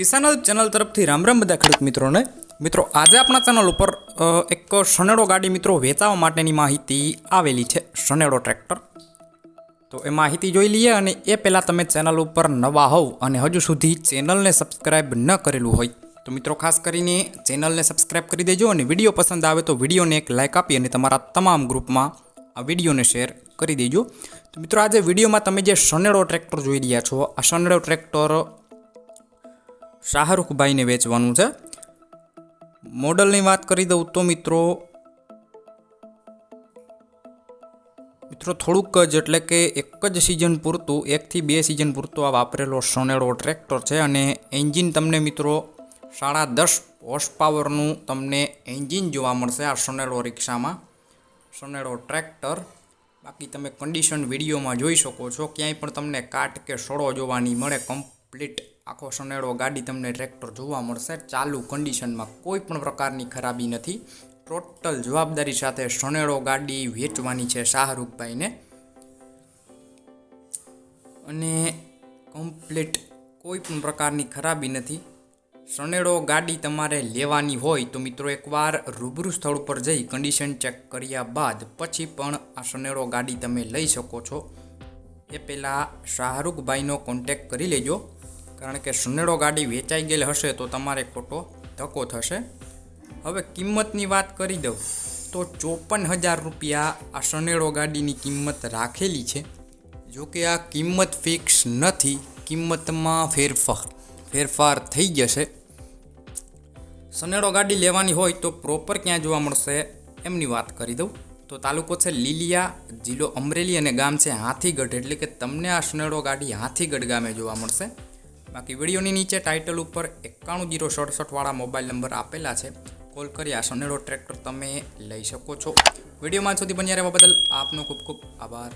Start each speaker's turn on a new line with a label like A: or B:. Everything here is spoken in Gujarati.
A: કિસાન ચેનલ તરફથી રામ રામ બધા ખેડૂત મિત્રોને. મિત્રો, આજે આપણા ચેનલ ઉપર એક શનેડો ગાડી મિત્રો વેચાવા માટેની માહિતી આવેલી છે શનેડો ટ્રેક્ટર. તો એ માહિતી જોઈ લઈએ અને એ પહેલાં તમે ચેનલ ઉપર નવા હોવ અને હજુ સુધી ચેનલને સબસ્ક્રાઇબ ન કરેલું હોય, તો મિત્રો ખાસ કરીને ચેનલને સબસ્ક્રાઈબ કરી દેજો અને વીડિયો પસંદ આવે તો વિડીયોને એક લાઇક આપી અને તમારા તમામ ગ્રુપમાં આ વિડીયોને શેર કરી દેજો. તો મિત્રો, આજે વિડીયોમાં તમે જે શનેડો ટ્રેક્ટર જોઈ રહ્યા છો, આ શનેડો ટ્રેક્ટર શાહરૂખભાઈને વેચવાનું છે. મોડલની વાત કરી દઉં તો મિત્રો મિત્રો થોડુંક જ એટલે કે એક જ સિઝન પૂરતું, એકથી બે સિઝન પૂરતું આ વાપરેલો સોનેડો ટ્રેક્ટર છે અને એન્જિન તમને મિત્રો સાડા દસ હોર્સ પાવરનું તમને એન્જિન જોવા મળશે આ સોનેડો રિક્ષામાં સોનેડો ટ્રેક્ટર બાકી તમે કન્ડિશન વિડીયોમાં જોઈ શકો છો, ક્યાંય પણ તમને કાટ કે સડો જોવાની મળે કમ્પ્લીટ આખો સોનેડો ગાડી તમને ટ્રેક્ટર જોવા મળશે. ચાલુ કન્ડિશનમાં કોઈ પણ પ્રકારની ખરાબી નથી. ટોટલ જવાબદારી સાથે સોનેડો ગાડી વેચવાની છે શાહરૂખભાઈને. અને કમ્પ્લીટ કોઈ પણ પ્રકારની ખરાબી નથી. સનેડો ગાડી તમારે લેવાની હોય તો મિત્રો એકવાર રૂબરૂ સ્થળ પર જઈ કન્ડિશન ચેક કર્યા બાદ પછી પણ આ સનેડો ગાડી તમે લઈ શકો છો. એ પહેલાં શાહરૂખભાઈનો કોન્ટેક કરી લેજો. કારણ કે સનેડો ગાડી વેચાઈ ગયેલ હશે તો તમારે ખોટો ધક્કો થશે. હવે કિંમતની વાત કરી દઉં તો ચોપન હજાર રૂપિયા આ સનેડો ગાડીની કિંમત રાખેલી છે. જો કે આ કિંમત ફિક્સ નથી, કિંમતમાં ફેરફાર ફેરફાર થઈ જશે. સનેડો ગાડી લેવાની હોય તો પ્રોપર ક્યાં જોવા મળશે એમની વાત કરી દઉં. તો તાલુકો છે લીલિયા, જિલ્લો અમરેલી અને ગામ છે હાથીગઢ, એટલે કે તમને આ સનેડો ગાડી હાથીગઢ ગામે જોવા મળશે. બાકી વિડીયોની નીચે ટાઇટલ ઉપર એકાણું જીરો સડસઠવાળા મોબાઈલ નંબર આપેલા છે. કોલ કરી આ સનેડો ટ્રેક્ટર તમે લઈ શકો છો. વિડીયોમાં સુધી બન્યા રહેવા બદલ આપનો ખૂબ ખૂબ આભાર.